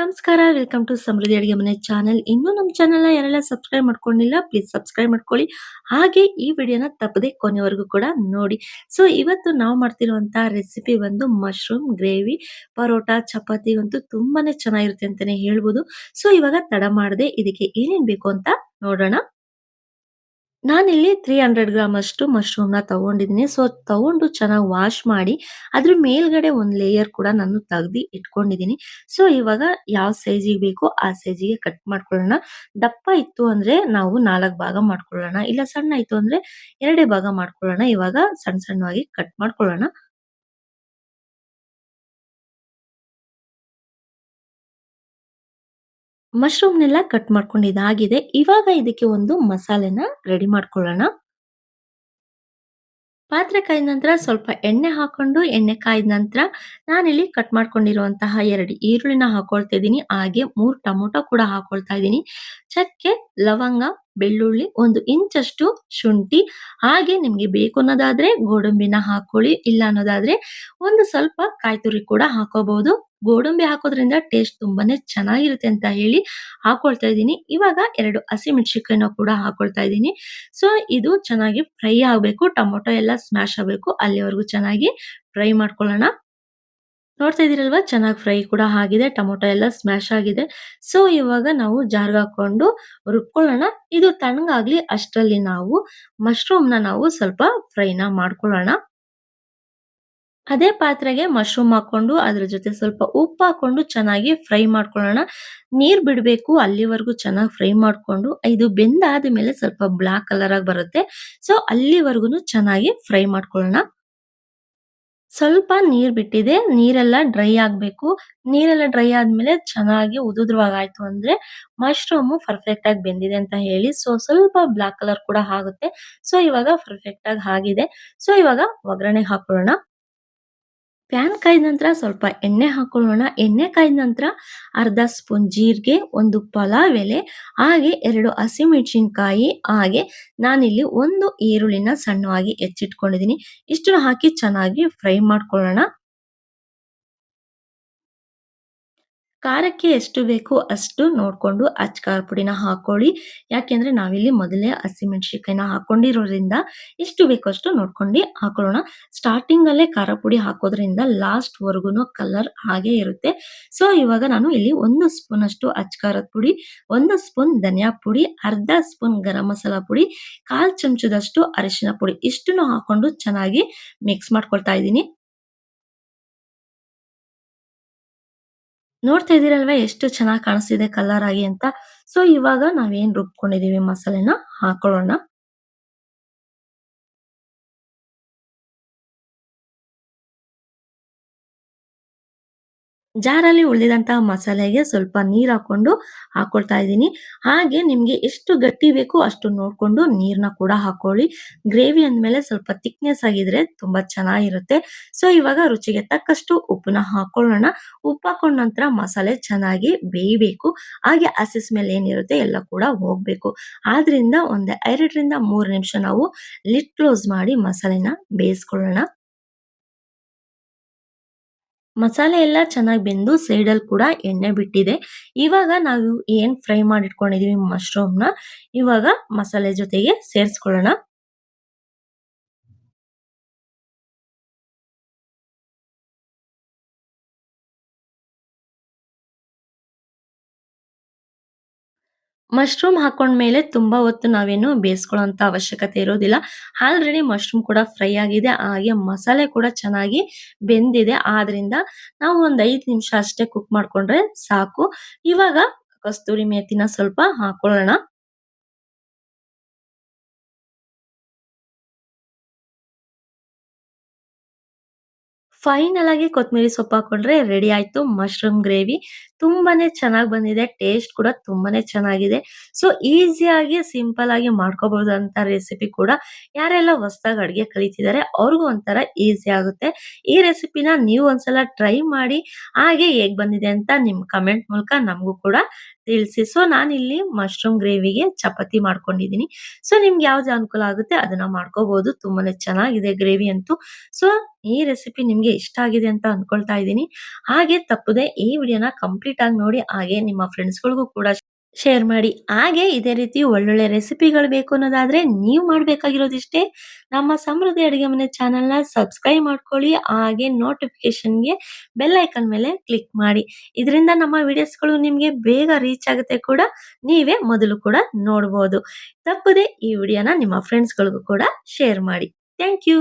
Welcome to ಸಮೃದ್ಧಿ ಅಡುಗೆ ಮನೆ channel ಇನ್ನೂ ನಮ್ಮ ಚಾನೆಲ್ನ ಯಾರೆಲ್ಲ ಸಬ್ಸ್ಕ್ರೈಬ್ ಮಾಡ್ಕೊಂಡಿಲ್ಲ ಪ್ಲೀಸ್ ಸಬ್ಸ್ಕ್ರೈಬ್ ಮಾಡ್ಕೊಳ್ಳಿ. ಹಾಗೆ ಈ ವಿಡಿಯೋನ ತಪ್ಪದೆ ಕೊನೆವರೆಗೂ ಕೂಡ ನೋಡಿ. ಸೊ ಇವತ್ತು ನಾವು ಮಾಡ್ತಿರುವಂತಹ ರೆಸಿಪಿ ಬಂದು ಮಶ್ರೂಮ್ ಗ್ರೇವಿ ಪರೋಟ, ಚಪಾತಿ ಅಂತೂ ತುಂಬಾನೇ ಚೆನ್ನಾಗಿರುತ್ತೆ ಅಂತಾನೆ ಹೇಳ್ಬೋದು. ಸೊ ಇವಾಗ ತಡ ಮಾಡದೆ, ಇದಕ್ಕೆ ಏನೇನ್ ಬೇಕು ಅಂತ ನೋಡೋಣ. ನಾನಿಲ್ಲಿ ಹಂಡ್ರೆಡ್ ಗ್ರಾಮ್ ಅಷ್ಟು ಮಶ್ರೂಮ್ನ ತಗೊಂಡಿದ್ದೀನಿ. ಸೊ ತಗೊಂಡು ಚೆನ್ನಾಗಿ ವಾಶ್ ಮಾಡಿ, ಅದ್ರ ಮೇಲ್ಗಡೆ ಒಂದು ಲೇಯರ್ ಕೂಡ ನಾನು ತೆಗ್ದು ಇಟ್ಕೊಂಡಿದ್ದೀನಿ. ಸೊ ಇವಾಗ ಯಾವ ಸೈಜಿಗೆ ಬೇಕೋ ಆ ಸೈಜಿಗೆ ಕಟ್ ಮಾಡ್ಕೊಳ್ಳೋಣ. ದಪ್ಪ ಇತ್ತು ಅಂದ್ರೆ ನಾವು ನಾಲ್ಕು ಭಾಗ ಮಾಡ್ಕೊಳ್ಳೋಣ. ಇಲ್ಲ, ಸಣ್ಣ ಇತ್ತು ಅಂದ್ರೆ ಎರಡೇ ಭಾಗ ಮಾಡ್ಕೊಳ್ಳೋಣ. ಇವಾಗ ಸಣ್ಣ ಸಣ್ಣವಾಗಿ ಕಟ್ ಮಾಡ್ಕೊಳ್ಳೋಣ. ಮಶ್ರೂಮ್ನೆಲ್ಲ ಕಟ್ ಮಾಡ್ಕೊಂಡು ಇದಾಗಿದೆ. ಇವಾಗ ಇದಕ್ಕೆ ಒಂದು ಮಸಾಲೆನ ರೆಡಿ ಮಾಡ್ಕೊಳ್ಳೋಣ. ಪಾತ್ರೆ ಕಾಯ್ದ ನಂತರ ಸ್ವಲ್ಪ ಎಣ್ಣೆ ಹಾಕೊಂಡು, ಎಣ್ಣೆ ಕಾಯ್ದ ನಂತರ ನಾನಿಲ್ಲಿ ಕಟ್ ಮಾಡ್ಕೊಂಡಿರುವಂತಹ ಎರಡು ಈರುಳ್ಳಿನ ಹಾಕೊಳ್ತಾ ಇದ್ದೀನಿ. ಹಾಗೆ ಮೂರು ಟೊಮೊಟೊ ಕೂಡ ಹಾಕೊಳ್ತಾ ಇದ್ದೀನಿ. ಚಕ್ಕೆ, ಲವಂಗ, ಬೆಳ್ಳುಳ್ಳಿ ಒಂದು ಇಂಚಷ್ಟು ಶುಂಠಿ. ಹಾಗೆ ನಿಮ್ಗೆ ಬೇಕು ಅನ್ನೋದಾದ್ರೆ ಗೋಡಂಬಿನ ಹಾಕೊಳ್ಳಿ, ಇಲ್ಲ ಅನ್ನೋದಾದ್ರೆ ಒಂದು ಸ್ವಲ್ಪ ಕಾಯಿ ತುರಿ ಕೂಡ ಹಾಕೋಬಹುದು. ಗೋಡಂಬಿ ಹಾಕೋದ್ರಿಂದ ಟೇಸ್ಟ್ ತುಂಬಾನೇ ಚೆನ್ನಾಗಿರುತ್ತೆ ಅಂತ ಹೇಳಿ ಹಾಕೊಳ್ತಾ ಇದ್ದೀನಿ. ಇವಾಗ ಎರಡು ಹಸಿಮೆಣಸಿನಕಾಯಿನ ಕೂಡ ಹಾಕೊಳ್ತಾ ಇದ್ದೀನಿ. ಸೊ ಇದು ಚೆನ್ನಾಗಿ ಫ್ರೈ ಆಗಬೇಕು, ಟೊಮೊಟೊ ಎಲ್ಲ ಸ್ಮ್ಯಾಶ್ ಆಗಬೇಕು, ಅಲ್ಲಿವರೆಗೂ ಚೆನ್ನಾಗಿ ಫ್ರೈ ಮಾಡ್ಕೊಳ್ಳೋಣ. ನೋಡ್ತಾ ಇದ್ದೀರಲ್ವಾ, ಚೆನ್ನಾಗಿ ಫ್ರೈ ಕೂಡ ಆಗಿದೆ, ಟೊಮೊಟೊ ಎಲ್ಲ ಸ್ಮ್ಯಾಶ್ ಆಗಿದೆ. ಸೊ ಇವಾಗ ನಾವು ಜಾರ್ಗೆ ಹಾಕೊಂಡು ರುಬ್ಕೊಳ್ಳೋಣ. ಇದು ತಣ್ಣಗಾಗ್ಲಿ, ಅಷ್ಟರಲ್ಲಿ ನಾವು ಮಶ್ರೂಮ್ನ ನಾವು ಸ್ವಲ್ಪ ಫ್ರೈನ ಮಾಡ್ಕೊಳ್ಳೋಣ. ಅದೇ ಪಾತ್ರೆಗೆ ಮಶ್ರೂಮ್ ಹಾಕೊಂಡು ಅದ್ರ ಜೊತೆ ಸ್ವಲ್ಪ ಉಪ್ಪು ಹಾಕೊಂಡು ಚೆನ್ನಾಗಿ ಫ್ರೈ ಮಾಡ್ಕೊಳ್ಳೋಣ. ನೀರ್ ಬಿಡಬೇಕು, ಅಲ್ಲಿವರೆಗೂ ಚೆನ್ನಾಗಿ ಫ್ರೈ ಮಾಡ್ಕೊಂಡು, ಇದು ಬೆಂದಾದ ಮೇಲೆ ಸ್ವಲ್ಪ ಬ್ಲಾಕ್ ಕಲರ್ ಆಗಿ ಬರುತ್ತೆ. ಸೊ, ಅಲ್ಲಿವರೆಗೂ ಚೆನ್ನಾಗಿ ಫ್ರೈ ಮಾಡ್ಕೊಳ್ಳೋಣ. ಸ್ವಲ್ಪ ನೀರ್ ಬಿಟ್ಟಿದೆ, ನೀರೆಲ್ಲ ಡ್ರೈ ಆಗ್ಬೇಕು. ನೀರೆಲ್ಲ ಡ್ರೈ ಆದ್ಮೇಲೆ ಚೆನ್ನಾಗಿ ಉದುದ್ರವಾಗಾಯ್ತು ಅಂದ್ರೆ ಮಶ್ರೂಮ್ ಪರ್ಫೆಕ್ಟ್ ಆಗಿ ಬೆಂದಿದೆ ಅಂತ ಹೇಳಿ, ಸೊ, ಸ್ವಲ್ಪ ಬ್ಲಾಕ್ ಕಲರ್ ಕೂಡ ಆಗುತ್ತೆ. ಸೊ, ಇವಾಗ ಪರ್ಫೆಕ್ಟ್ ಆಗಿ ಆಗಿದೆ. ಸೊ, ಇವಾಗ ಒಗ್ಗರಣೆ ಹಾಕೊಳ್ಳೋಣ ಪ್ಯಾನ್ ಕಾಯ್ದ ನಂತರ ಸ್ವಲ್ಪ ಎಣ್ಣೆ ಹಾಕೊಳ್ಳೋಣ. ಎಣ್ಣೆ ಕಾಯ್ದ ನಂತರ ಅರ್ಧ ಸ್ಪೂನ್ ಜೀರಿಗೆ, ಒಂದು ಪಲಾವ್ ಎಲೆ, ಹಾಗೆ ಎರಡು ಹಸಿಮೆಣಸಿನಕಾಯಿ, ಹಾಗೆ ನಾನಿಲ್ಲಿ ಒಂದು ಈರುಳ್ಳಿನ ಸಣ್ಣವಾಗಿ ಹೆಚ್ಚಿಟ್ಕೊಂಡಿದ್ದೀನಿ. ಇಷ್ಟನ್ನು ಹಾಕಿ ಚೆನ್ನಾಗಿ ಫ್ರೈ ಮಾಡ್ಕೊಳ್ಳೋಣ. ಖಾರಕ್ಕೆ ಎಷ್ಟು ಬೇಕು ಅಷ್ಟು ನೋಡಿಕೊಂಡು ಅಚ್ಚ ಖಾರ ಪುಡಿನ ಹಾಕೊಳ್ಳಿ. ಯಾಕೆಂದರೆ ನಾವಿಲ್ಲಿ ಮೊದಲೇ ಹಸಿಮೆಣಸಿನಕಾಯಿನ ಹಾಕೊಂಡಿರೋದ್ರಿಂದ ಎಷ್ಟು ಬೇಕೋ ಅಷ್ಟು ನೋಡ್ಕೊಂಡು ಹಾಕೊಳ್ಳೋಣ. ಸ್ಟಾರ್ಟಿಂಗಲ್ಲೇ ಖಾರ ಪುಡಿ ಹಾಕೋದ್ರಿಂದ ಲಾಸ್ಟ್ವರೆಗೂ ಕಲರ್ ಹಾಗೆ ಇರುತ್ತೆ. ಸೊ ಇವಾಗ ನಾನು ಇಲ್ಲಿ ಒಂದು ಸ್ಪೂನ್ ಅಷ್ಟು ಅಚ್ಚ ಖಾರದ ಪುಡಿ, ಒಂದು ಸ್ಪೂನ್ ಧನಿಯಾ ಪುಡಿ, ಅರ್ಧ ಸ್ಪೂನ್ ಗರಂ ಮಸಾಲ ಪುಡಿ, ಕಾಲು ಚಮಚದಷ್ಟು ಅರಿಶಿನ ಪುಡಿ ಇಷ್ಟನ್ನು ಹಾಕೊಂಡು ಚೆನ್ನಾಗಿ ಮಿಕ್ಸ್ ಮಾಡ್ಕೊಳ್ತಾ ಇದ್ದೀನಿ. ನೋಡ್ತಾ ಇದೀರಲ್ವಾ ಎಷ್ಟು ಚೆನ್ನಾಗಿ ಕಾಣಿಸ್ತಿದೆ ಕಲರ್ ಆಗಿ ಅಂತ? ಸೊ ಇವಾಗ ನಾವೇನ್ ರುಬ್ಕೊಂಡಿದೀವಿ ಮಸಾಲೆನ ಹಾಕೊಳ್ಳೋಣ. ಜಾರಲ್ಲಿ ಉಳಿದಂತಹ ಮಸಾಲೆಗೆ ಸ್ವಲ್ಪ ನೀರ್ ಹಾಕೊಂಡು ಹಾಕೊಳ್ತಾ ಇದ್ದೀನಿ. ಹಾಗೆ ನಿಮ್ಗೆ ಎಷ್ಟು ಗಟ್ಟಿ ಬೇಕು ಅಷ್ಟು ನೋಡ್ಕೊಂಡು ನೀರನ್ನ ಕೂಡ ಹಾಕೊಳ್ಳಿ. ಗ್ರೇವಿ ಅಂದ್ಮೇಲೆ ಸ್ವಲ್ಪ ತಿಕ್ನೆಸ್ ಆಗಿದ್ರೆ ತುಂಬಾ ಚೆನ್ನಾಗಿರುತ್ತೆ. ಸೊ, ಇವಾಗ ರುಚಿಗೆ ತಕ್ಕಷ್ಟು ಉಪ್ಪನ್ನ ಹಾಕೊಳ್ಳೋಣ. ಉಪ್ಪು ಹಾಕೊಂಡ ನಂತರ ಮಸಾಲೆ ಚೆನ್ನಾಗಿ ಬೇಯಬೇಕು. ಹಾಗೆ ಹಸಿಸ್ ಮೇಲೆ ಏನಿರುತ್ತೆ ಎಲ್ಲ ಕೂಡ ಹೋಗ್ಬೇಕು. ಆದ್ರಿಂದ ಒಂದು ಎರಡರಿಂದ ಮೂರು ನಿಮಿಷ ನಾವು ಲಿಟ್ ಕ್ಲೋಸ್ ಮಾಡಿ ಮಸಾಲೆನ ಬೇಯಿಸ್ಕೊಳ್ಳೋಣ. ಮಸಾಲೆ ಎಲ್ಲ ಚೆನ್ನಾಗಿ ಬೆಂದು ಸೈಡಲ್ಲಿ ಕೂಡ ಎಣ್ಣೆ ಬಿಟ್ಟಿದೆ. ಇವಾಗ ನಾವು ಏನ್ ಫ್ರೈ ಮಾಡಿ ಇಟ್ಕೊಂಡಿದೀವಿ ಮಶ್ರೂಮ್ನ, ಇವಾಗ ಮಸಾಲೆ ಜೊತೆಗೆ ಸೇರಿಸ್ಕೊಳ್ಳೋಣ. ಮಶ್ರೂಮ್ ಹಾಕೊಂಡ್ಮೇಲೆ ತುಂಬಾ ಹೊತ್ತು ನಾವೇನು ಬೇಯಿಸ್ಕೊಳ್ಳೋಂಥ ಅವಶ್ಯಕತೆ ಇರೋದಿಲ್ಲ. ಆಲ್ರೆಡಿ ಮಶ್ರೂಮ್ ಕೂಡ ಫ್ರೈ ಆಗಿದೆ. ಹಾಗೆ ಮಸಾಲೆ ಕೂಡ ಚೆನ್ನಾಗಿ ಬೆಂದಿದೆ. ಆದ್ರಿಂದ ನಾವು ಒಂದು ಐದು ನಿಮಿಷ ಅಷ್ಟೇ ಕುಕ್ ಮಾಡ್ಕೊಂಡ್ರೆ ಸಾಕು. ಇವಾಗ ಕಸ್ತೂರಿ ಮೇಥಿನ ಸ್ವಲ್ಪ ಹಾಕೊಳ್ಳೋಣ. ಫೈನಲ್ ಆಗಿ ಕೊತ್ತಂಬರಿ ಸೊಪ್ಪು ಹಾಕೊಂಡ್ರೆ ರೆಡಿ ಆಯ್ತು. ಮಶ್ರೂಮ್ ಗ್ರೇವಿ ತುಂಬಾನೇ ಚೆನ್ನಾಗಿ ಬಂದಿದೆ. ಟೇಸ್ಟ್ ಕೂಡ ತುಂಬಾನೇ ಚೆನ್ನಾಗಿದೆ. ಸೊ ಈಸಿಯಾಗಿ ಸಿಂಪಲ್ ಆಗಿ ಮಾಡ್ಕೋಬಹುದಂತ ರೆಸಿಪಿ ಕೂಡ ಯಾರೆಲ್ಲ ಹೊಸದಾಗಿ ಅಡುಗೆ ಕಲಿತಿದ್ದಾರೆ ಅವ್ರಿಗೂ ಒಂಥರ ಈಸಿ ಆಗುತ್ತೆ. ಈ ರೆಸಿಪಿನ ನೀವು ಒಂದ್ಸಲ ಟ್ರೈ ಮಾಡಿ, ಹಾಗೆ ಹೇಗ್ ಬಂದಿದೆ ಅಂತ ನಿಮ್ ಕಮೆಂಟ್ ಮೂಲಕ ನಮಗೂ ಕೂಡ ತಿಳಿಸಿ. ಸೊ ನಾನಿಲ್ಲಿ ಮಶ್ರೂಮ್ ಗ್ರೇವಿಗೆ ಚಪಾತಿ ಮಾಡ್ಕೊಂಡಿದ್ದೀನಿ. ಸೊ ನಿಮ್ಗೆ ಯಾವ್ದು ಅನುಕೂಲ ಆಗುತ್ತೆ ಅದನ್ನ ಮಾಡ್ಕೋಬಹುದು. ತುಂಬಾನೇ ಚೆನ್ನಾಗಿದೆ ಗ್ರೇವಿ ಅಂತೂ. ಸೊ ಈ ರೆಸಿಪಿ ನಿಮ್ಗೆ ಇಷ್ಟ ಆಗಿದೆ ಅಂತ ಅನ್ಕೊಳ್ತಾ ಇದ್ದೀನಿ. ಹಾಗೆ ತಪ್ಪದೆ ಈ ವಿಡಿಯೋನ ಕಂಪ್ಲೀಟ್ ಆಗಿ ನೋಡಿ ಹಾಗೆ ನಿಮ್ಮ ಫ್ರೆಂಡ್ಸ್‌ಗಳಿಗೂ ಕೂಡ ಶೇರ್ ಮಾಡಿ. ಹಾಗೆ ಇದೇ ರೀತಿ ಒಳ್ಳೊಳ್ಳೆ ರೆಸಿಪಿಗಳು ಬೇಕು ಅನ್ನೋದಾದ್ರೆ ನೀವು ಮಾಡ್ಬೇಕಾಗಿರೋದಿಷ್ಟೇ. ನಮ್ಮ ಸಮೃದ್ಧಿ ಅಡುಗೆ ಮನೆ ಚಾನೆಲ್‌ನ ಸಬ್ಸ್ಕ್ರೈಬ್ ಮಾಡ್ಕೊಳ್ಳಿ. ಹಾಗೆ ನೋಟಿಫಿಕೇಷನ್‌ಗೆ ಬೆಲ್ ಐಕನ್ ಮೇಲೆ ಕ್ಲಿಕ್ ಮಾಡಿ. ಇದರಿಂದ ನಮ್ಮ ವಿಡಿಯೋಸ್‌ಗಳು ನಿಮ್ಗೆ ಬೇಗ ರೀಚ್ ಆಗುತ್ತೆ ಕೂಡ. ನೀವೇ ಮೊದಲು ಕೂಡ ನೋಡ್ಬೋದು. ತಪ್ಪದೆ ಈ ವಿಡಿಯೋನ ನಿಮ್ಮ ಫ್ರೆಂಡ್ಸ್‌ಗಳಿಗೂ ಕೂಡ ಶೇರ್ ಮಾಡಿ. Thank you.